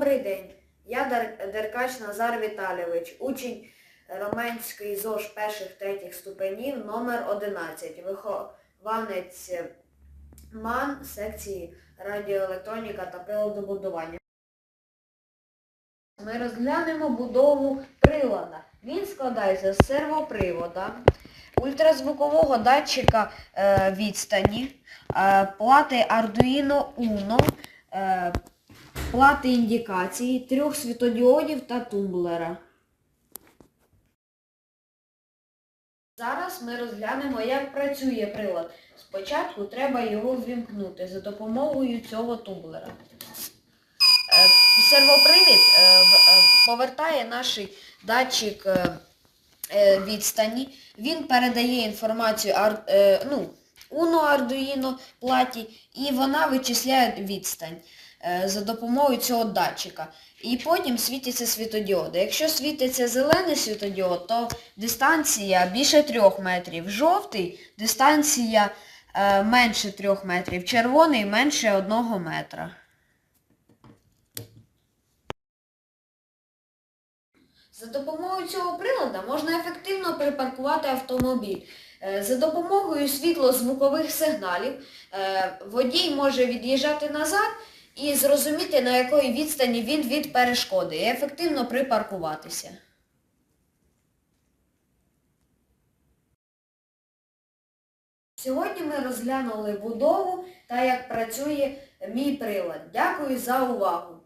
Добрий день. Я Деркач Назар Віталійович, учень Роменської ЗОЖ перших третіх ступенів номер 11, вихованець МАН секції радіоелектроніка та приладобудування. Ми розглянемо будову прилада. Він складається з сервопривода, ультразвукового датчика е, відстані, е, плати Arduino Uno, е, плати індикації, трьох світодіодів та тумблера. Зараз ми розглянемо, як працює прилад. Спочатку треба його ввімкнути за допомогою цього тумблера. Е, Сервопривід е, е, повертає наш датчик відстані. Він передає інформацію ну, Uno Arduino платі і вона вичисляє відстань за допомогою цього датчика. І потім світяться світодіоди. Якщо світиться зелений світодіод, то дистанція більше 3 метрів. Жовтий дистанція е, менше 3 метрів. Червоний менше 1 метра. За допомогою цього прилада можна ефективно припаркувати автомобіль. Е, За допомогою світлозвукових сигналів е, водій може від'їжджати назад і зрозуміти, на якої відстані він від перешкоди, і ефективно припаркуватися. Сьогодні ми розглянули будову та як працює мій прилад. Дякую за увагу!